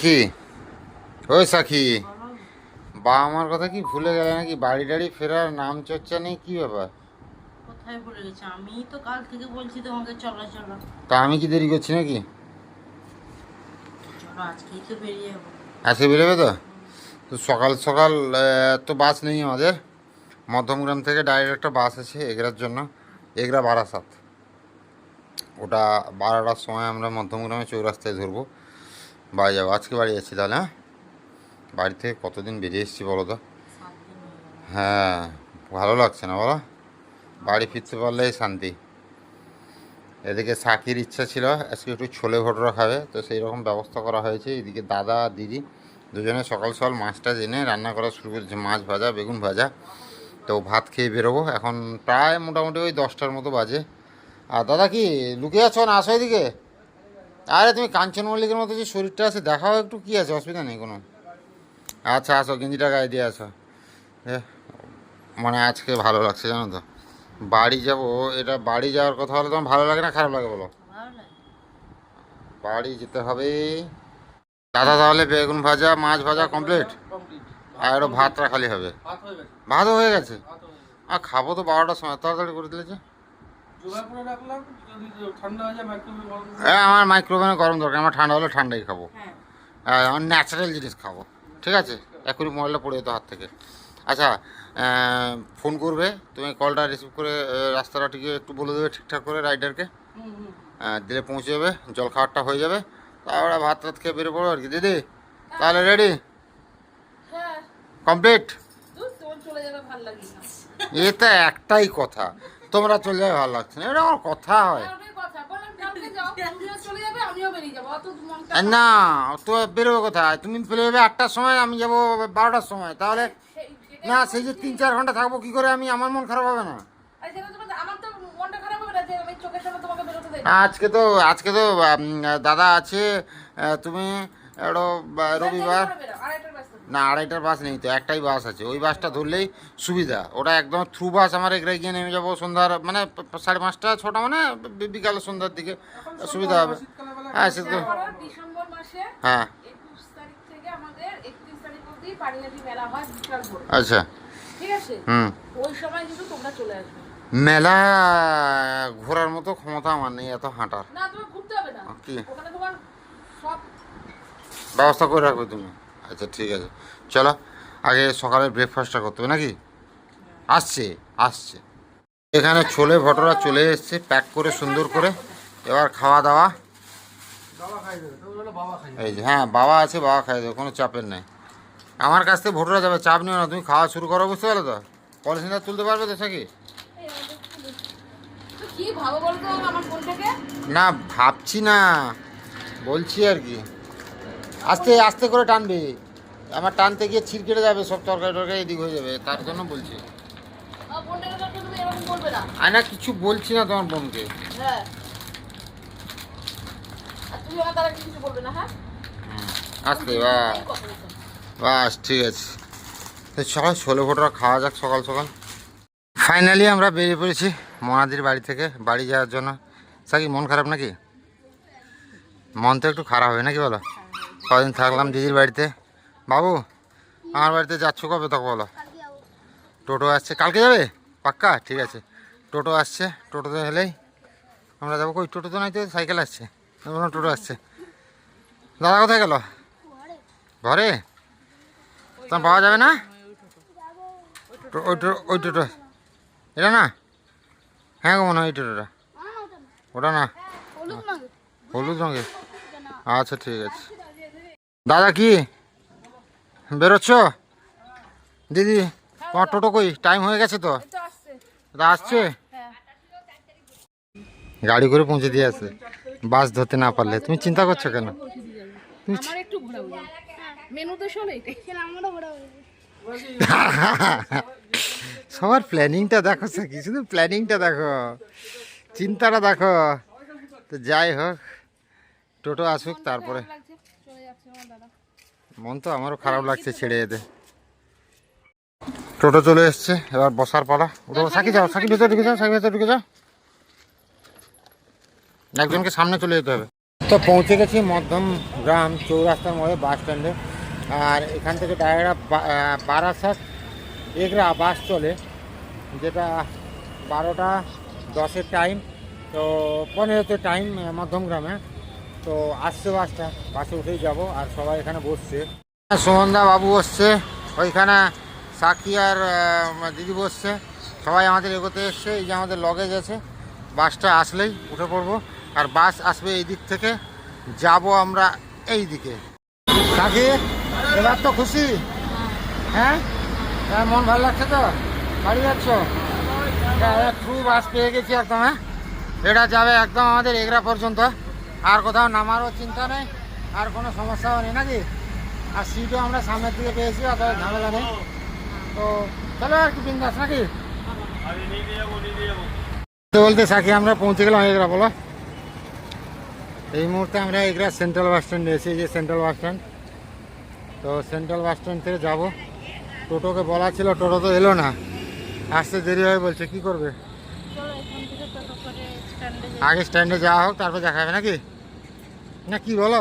কি? ওই সাখি বাবা মার কথা কি ভুলে গেলে নাকি বাড়ি টাড়ি ফেরার নাম চর্চা নেই? কি ব্যাপার? কোথায় ভুলে গেছে? আমি তো কাল থেকে বলছি তোমাকে চলো চলো। তা আমি কি দেরি করছি নাকি? চলো আজকেই তো বেরিয়ে যাব। আজকে বেরোবে তো? তো সকাল সকাল তো বাস নেই আমাদের। মধ্যমগ্রাম থেকে ডাইরেক্ট একটা বাস আছে এগরার জন্য এগরা বারাসাত। ওটা বারোটার সময় আমরা মধ্যমগ্রামে চৌরাস্তায় ধরবো। বাড়ি যাব। আজকে বাড়ি যাচ্ছি তাহলে হ্যাঁ? বাড়ি থেকে কতদিন বেরিয়ে এসেছি বলো তো? হয়ে, ভালো লাগছে না বলো? বাড়ি ফিরতে পারলেই শান্তি। এদিকে সাকির ইচ্ছা ছিল, আজকে একটু ছোলে ভটোরা খাবে, তো সেই রকম ব্যবস্থা করা হয়েছে। এদিকে দাদা, দিদি দুজনে সকাল সকাল মাছটা জেনে রান্না করা শুরু করেছে, মাছ ভাজা, বেগুন ভাজা। তো ভাত খেয়ে বেরোবো। এখন প্রায় মোটামুটি ওই দশটার মতো বাজে। আর দাদা কি, লুকিয়ে আছো না? আসো এদিকে। আরে তুমি কাঞ্চন মল্লিকের মতো যে শরীরটা আছে দেখাও একটু কি আছে অসুবিধা নেই কোনো। আচ্ছা আসো গেঞ্জিটা গায়ে দিয়ে আসো। মানে আজকে ভালো লাগছে জানো তো। বাড়ি যাব এটা বাড়ি যাওয়ার কথা হলে তোমার ভালো লাগে না খারাপ লাগে বলো? বাড়ি যেতে হবে। দাদা তাহলে বেগুন ভাজা মাছ ভাজা কমপ্লিট আর একটু ভাতটা খালি হবে। ভাতও হয়ে গেছে। আর খাব তো বারোটার সময় তাড়াতাড়ি করে দিলে যে। হয়ে আমার মাইক্রোওভেনে গরম দরকার আমার ঠান্ডা হলে ঠান্ডাই খাব। হ্যাঁ। আমার ন্যাচারাল জিনিস খাব ঠিক আছে? এখনই মোবাইলটা পড়ে যেত হাত থেকে। আচ্ছা ফোন করবে তুমি কলটা রিসিভ করে আহ, রাস্তাটা ঠিক একটু বলে দেবে ঠিকঠাক করে রাইডারকে দিলে পৌঁছে যাবে জল খাওয়ারটা হয়ে যাবে। তারপরে ভাত টাত খেয়ে বেরিয়ে পড়ো আর কি। দিদি তাহলে রেডি হ্যাঁ। কমপ্লিট এটা একটাই কথা। তোমরা চলে যাবে ভালো লাগছে না। এটা আমার কথা হয়। না তো বেরোবে কোথায়? তুমি বেরোবে আটটার সময় আমি যাব বারোটার সময়। তাহলে না সেই যে তিন চার ঘণ্টা থাকব কি করে আমি? আমার মন খারাপ হবে না। আজকে তো আজকে তো দাদা আছে তুমি রবিবার। না আড়াইটার বাস নেই তো একটাই বাস আছে। ওই বাসটা ধরলেই সুবিধা। ওটা একদম থ্রু বাস আমার এগড়ে গিয়ে নেমে যাব সন্ধ্যার মানে সাড়ে পাঁচটা ছটা মানে বিকাল সন্ধ্যার দিকে সুবিধা হবে। হ্যাঁ সে তো হ্যাঁ। আচ্ছা। হুম। ওই সময় কিন্তু তোমরা চলে আসবে। মেলা ঘোরার মতো ক্ষমতা আমার নেই এত হাঁটার। কি? ব্যবস্থা করে রাখবে তুমি। আচ্ছা ঠিক আছে। চলো আগে সকালে ব্রেকফাস্টটা করতে হবে নাকি? আসছে আসছে। এখানে ছোলে ভটরা চলে এসছে প্যাক করে সুন্দর করে। এবার খাওয়া দাওয়া। এই যে হ্যাঁ বাবা আছে বাবা খাই দেবে কোনো চাপের নেই। আমার কাছ থেকে ভোটরা যাবে চাপ নিও না তুমি খাওয়া শুরু করো বুঝতে পারো তো? পলিথিনটা তুলতে পারবে তো সাকি না ভাবছি না। বলছি আর কি। আস্তে আস্তে করে টানবে। আমার টানতে গিয়ে ছিট কেটে যাবে সব তরকারি টরকারি এদিক হয়ে যাবে। তার জন্য বলছি। আমার ফোনটাকে তো তুমি এরকম বলবে না। কিছু বলছি না তোমার বোনকে। হ্যাঁ। হ্যাঁ? আস্তে বাস ঠিক আছে। তো সকাল ষোলো ফোটা খাওয়া যাক সকাল সকাল। ফাইনালি আমরা বেরিয়ে পড়েছি মনাদির বাড়ি থেকে বাড়ি যাওয়ার জন্য। সাকি মন খারাপ নাকি? মন তো একটু খারাপ হবে নাকি বলো? কদিন থাকলাম দিদির বাড়িতে। বাবু আমার বাড়িতে যাচ্ছ কবে তখন বলো? টোটো আসছে। কালকে যাবে? পাক্কা? ঠিক আছে। টোটো আসছে। টোটোতে হলেই আমরা যাব। কই? টোটো তো নাই তো সাইকেল আসছে। টোটো আসছে। দাদা কোথায় গেল? ঘরে? তোমার পাওয়া যাবে না? ওই টো- ওই টোটো। এটা না? হ্যাঁ গো মনে হয় ওই টোটোটা। ওটা না? হলুদ রঙের। আচ্ছা ঠিক আছে। দাদা কি? বেরোচ্ছ? দিদি তোমার টোটো কই? টাইম হয়ে গেছে তো? আসছে। আসছে? হ্যাঁ গাড়ি করে পৌঁছে দিয়ে আসে। বাস ধরতে না পারলে। তুমি চিন্তা করছ কেন? এটাই। সবার প্ল্যানিংটা দেখো সাকি শুধু প্ল্যানিংটা দেখো। চিন্তাটা দেখো। তো যাই হোক টোটো আসুক তারপরে। মন তো আমারও খারাপ লাগছে ছেড়ে যেতে। টোটো চলে এসছে এবার বসার পালা। ওটা সাকি যাও সাকি ভেতরে ঢুকে যাও সাকি ভেতরে ঢুকে যাও। একজনকে সামনে চলে যেতে হবে। তো পৌঁছে গেছি মধ্যম গ্রাম চৌরাস্তার মোড়ে বাস স্ট্যান্ডে। আর এখান থেকে ডাইরেক্ট বারাসাত এগরা বাস চলে যেটা বারোটা দশের টাইম তো পনেরোতে টাইম মধ্যম গ্রামে। তো আসছে বাসটা, বাসে উঠেই যাব আর সবাই এখানে বসছে। সুমনদা বাবু বসছে, ওইখানে সাক্ষী আর দিদি বসছে। সবাই আমাদের এগোতে এসছে, এই যে আমাদের লগেজ আছে। বাসটা আসলেই উঠে পড়ব আর বাস আসবে এই দিক থেকে। যাব আমরা এই দিকে। সাক্ষী এবার তো খুশি। হ্যাঁ? হ্যাঁ মন ভালো লাগছে তো? বাড়ি যাচ্ছ? ট্রু বাস পেয়ে গেছি একদম হ্যাঁ। এটা যাবে একদম আমাদের এগরা পর্যন্ত। আর কোথাও নামারও চিন্তা নেই, আর কোনো সমস্যাও নেই নাকি? আর সিটও আমরা সামনের দিকে পেয়েছি অত ঝামেলা নেই। তো চলো আর কি বিন্দাস নাকি? বলতে সাকি, আমরা পৌঁছে গেলাম এগরা, বলো। এই মুহূর্তে আমরা এগরা সেন্ট্রাল বাস স্ট্যান্ডে এসেছি যে সেন্ট্রাল বাস স্ট্যান্ড। তো সেন্ট্রাল বাস স্ট্যান্ড থেকে যাব। টোটোকে বলা ছিল, টোটো তো এলো না। আসতে দেরি হয় বলছে, কি করবে চলো এখান থেকে টোটো করে স্ট্যান্ডে যাই আগে স্ট্যান্ডে যাওয়া হোক তারপর দেখা হবে নাকি? না কি বলো?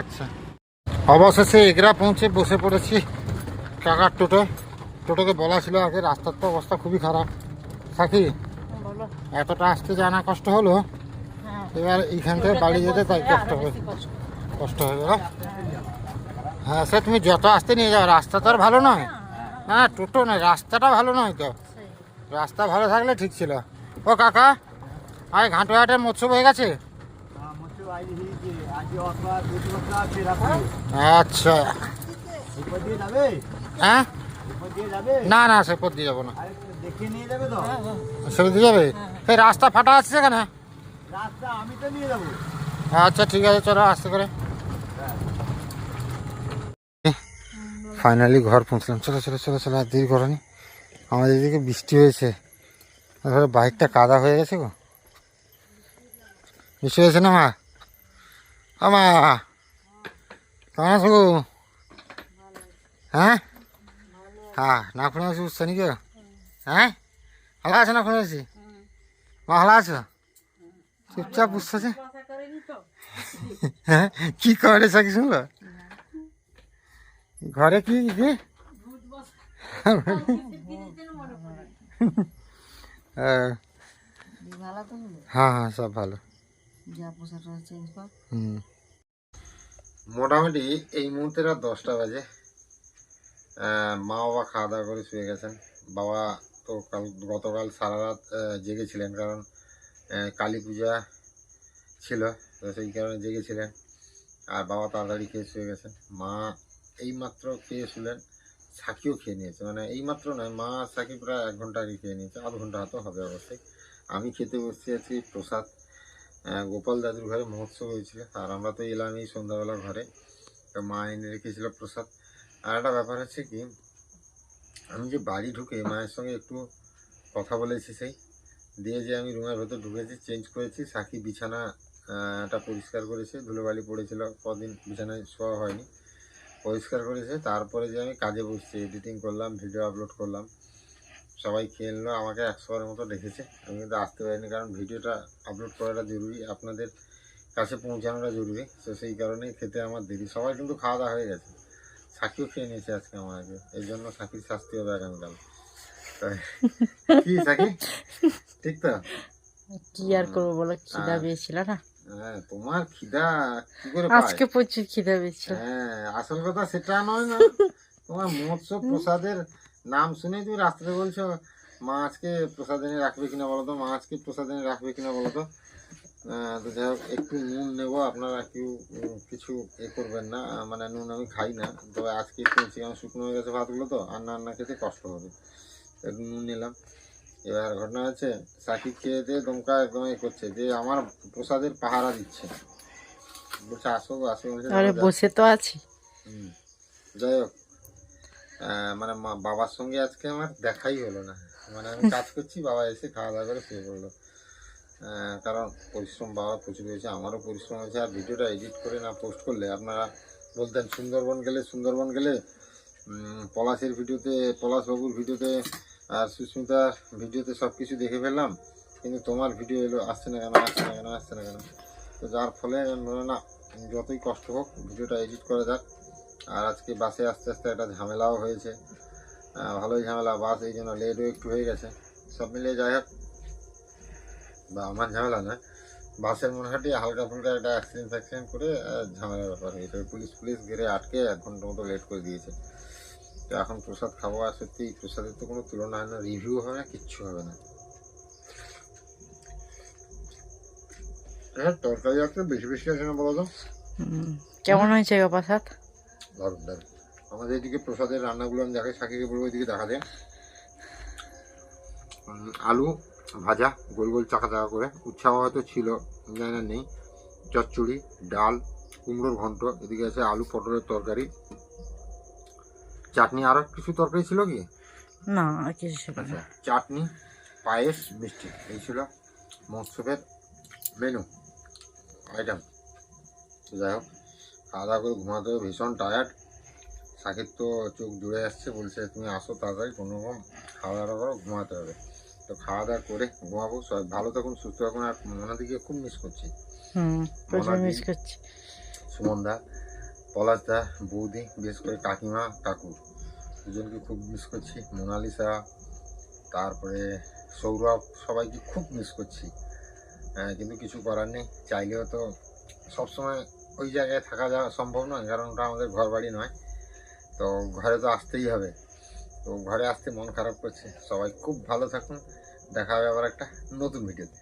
আচ্ছা। অবশেষে এগরা পৌঁছে বসে পড়েছি কাকার টোটো। টোটোকে বলা ছিল আগে রাস্তার তো অবস্থা খুবই খারাপ। সাকি এতটা আসতে জানা কষ্ট হলো? হ্যাঁ। এবার এইখান থেকে বাড়ি যেতে তাই কষ্ট হবে কষ্ট। হবে? হ্যাঁ সে তুমি যত আসতে নিয়ে যাও রাস্তা তো আর ভালো নয়। না না, টোটো নয় রাস্তাটা ভালো নয় তো। রাস্তা ভালো থাকলে ঠিক ছিল। ও কাকা আয় ঘাটুয়াটের মৎস্য হয়ে গেছে? আচ্ছা। হ্যাঁ? না না সে পথ দিয়ে যাব না। সে দিয়ে যাবে? সেই রাস্তা ফাটা আছে সেখানে আচ্ছা ঠিক আছে চলো আসতে করে। ফাইনালি ঘর পৌঁছলাম। চলো চলো চলো চলো আর দেরি করনি আমাদের এদিকে বৃষ্টি হয়েছে। তারপরে বাইকটা কাদা হয়ে গেছে গো। বৃষ্টি হয়েছে না মা? ও মা! কেমন আছো গো? হ্যাঁ? হ্যাঁ না শুনে আছি বুঝছ নাকি? হ্যাঁ? ভালো আছে না শুনে আছি? মা, ভালো আছো? চুপচাপ বুঝতেছে হ্যাঁ? কি করে সাকি শুনলো ঘরে কি কি? হ্যাঁ। হ্যাঁ হ্যাঁ সব ভালো। হুম। মোটামুটি এই মুহূর্তে রাত দশটা বাজে। মা বাবা খাওয়া দাওয়া করে শুয়ে গেছেন। বাবা তো কাল গতকাল সারা রাত জেগেছিলেন কারণ কালী পূজা ছিল তো সেই কারণে জেগেছিলেন। আর বাবা তাড়াতাড়ি খেয়ে শুয়ে গেছেন। মা এইমাত্র খেয়ে শুলেন। সাকিও খেয়ে নিয়েছে। মানে এইমাত্র নয় মা সাকি প্রায় এক ঘণ্টা আগে খেয়ে নিয়েছে আধ ঘণ্টা হয়তো হবে অবশ্যই। আমি খেতে বসে আছি প্রসাদ গোপাল দাদুর ঘরে মহোৎসব হয়েছিল। আর আমরা তো এলাম এই সন্ধ্যাবেলা ঘরে। মা এনে রেখেছিল প্রসাদ। আর একটা ব্যাপার হচ্ছে কি আমি যে বাড়ি ঢুকে মায়ের সঙ্গে একটু কথা বলেছি সেই দিয়ে যে আমি রুমের ভেতর ঢুকেছি চেঞ্জ করেছি সাকি বিছানা আহ, পরিষ্কার করেছে ধুলোবালি পড়েছিল কদিন বিছানায় শোয়া হয়নি। পরিষ্কার করেছে তারপরে যে আমি কাজে বসছি এডিটিং করলাম ভিডিও আপলোড করলাম। সবাই খেয়ে নিলো আমাকে একশোবার মতো দেখেছে। আমি কিন্তু আসতে পারিনি কারণ ভিডিওটা আপলোড করাটা জরুরি আপনাদের কাছে পৌঁছানোটা জরুরি। তো সেই কারণেই খেতে আমার দেরি। সবাই কিন্তু খাওয়া দাওয়া হয়ে গেছে। সাকিও খেয়ে নিয়েছে আজকে আমার আগে। এই জন্য সাকির শাস্তি হবে আগামীকাল। তাই। কি সাকি? ঠিক তো? কি আর করব বলো? খিদা। পেয়েছিল না? হ্যাঁ তোমার খিদা কি করে আজকে প্রচুর খিদা পেয়েছিল। হ্যাঁ আসল কথা সেটা নয় না। তোমার মৎস্য প্রসাদের নাম শুনে তুমি রাস্তাতে বলছো মা আজকে প্রসাদ এনে রাখবে কিনা বলো তো? মা আজকে প্রসাদ এনে রাখবে কিনা বলো তো? তো যাই হোক একটু নুন নেব আপনারা কেউ কিছু এ করবেন না। মানে নুন আমি খাই না। তবে আজকে একটু চিকেন শুকনো হয়ে গেছে ভাতগুলো তো রান্না রান্না খেতে কষ্ট হবে। একটু নুন নিলাম। এবার ঘটনা হচ্ছে সাকিব খেয়ে দিয়ে দমকা একদম এ করছে যে আমার প্রসাদের পাহারা দিচ্ছে। বলছে আসো আসো। আরে বসে তো আছি। যাই হোক মানে মা বাবার সঙ্গে আজকে আমার দেখাই হলো না। মানে আমি কাজ করছি বাবা এসে খাওয়া দাওয়া করে শুয়ে পড়ল। কারণ পরিশ্রম বাবা প্রচুর হয়েছে আমারও পরিশ্রম হয়েছে। আর ভিডিওটা এডিট করে না পোস্ট করলে আপনারা বলতেন সুন্দরবন গেলে সুন্দরবন গেলে পলাশের ভিডিওতে পলাশ বাবুর ভিডিওতে আর সুস্মিতার ভিডিওতে সব কিছু দেখে ফেললাম, কিন্তু তোমার ভিডিও এলো, আসছে না কেন, আসছে না কেন, আসছে না কেন? তো যার ফলে মনে না, যতই কষ্ট হোক, ভিডিওটা এডিট করা যাক। আর আজকে বাসে আস্তে আস্তে একটা ঝামেলাও হয়েছে। ভালোই ঝামেলা, বাস এই জন্য লেটও একটু হয়ে গেছে। সব মিলিয়ে যাই হোক, বা আমার ঝামেলা নয় বাসের মনে হালকা ফুলকা একটা অ্যাক্সিডেন্ট ফ্যাক্সিডেন্ট করে ঝামেলার ব্যাপার হয়েছে। পুলিশ পুলিশ ঘিরে আটকে এক ঘণ্টা মতো লেট করে দিয়েছে। তো এখন প্রসাদ খাব আর সত্যি প্রসাদের তো কোনো তুলনা হয় না রিভিউ হবে না কিচ্ছু হবে না। হ্যাঁ তরকারি আছে বেশি বেশি আছে না বলো তো? কেমন হয়েছে প্রসাদ? দারুণ দারুণ। আমাদের এদিকে প্রসাদের রান্নাগুলো আমি দেখাই সাকিকে বলব এদিকে দেখা দেয় আলু ভাজা গোল গোল চাকা চাকা করে। উৎসাহ হয়তো ছিল জানি নেই। চচ্চড়ি ডাল কুমড়োর ঘন্ট এদিকে আছে আলু পটলের তরকারি। চাটনি আরও কিছু তরকারি ছিল কি? না আর কিছু ছিল না। আচ্ছা চাটনি পায়েস মিষ্টি এই ছিল মৎস্যের মেনু আইটেম যাই হোক খাওয়া দাওয়া করে ঘুমাতে ভীষণ টায়ার্ড সাকিব তো চোখ জুড়ে আসছে বলছে তুমি আসো তাড়াতাড়ি কোনো রকম খাওয়া দাওয়া করো ঘুমাতে হবে। তো খাওয়া দাওয়া করে ঘুমাবো সবাই ভালো থাকুন সুস্থ থাকুন আর মনে দিকে খুব মিস করছি। হুম। মিস করছি। সুমনদা পলাশদা বৌদি বিশেষ করে কাকিমা কাকু। দুজনকে খুব মিস করছি। মোনালিসা তারপরে সৌরভ সবাইকে খুব মিস করছি। হ্যাঁ, কিন্তু কিছু করার নেই। চাইলেও তো সবসময় ওই জায়গায় থাকা যাওয়া সম্ভব নয় কারণ ওটা আমাদের ঘর বাড়ি নয়। তো ঘরে তো আসতেই হবে। তো ঘরে আসতে মন খারাপ করছে। সবাই খুব ভালো থাকুন। দেখা হবে আবার একটা নতুন ভিডিওতে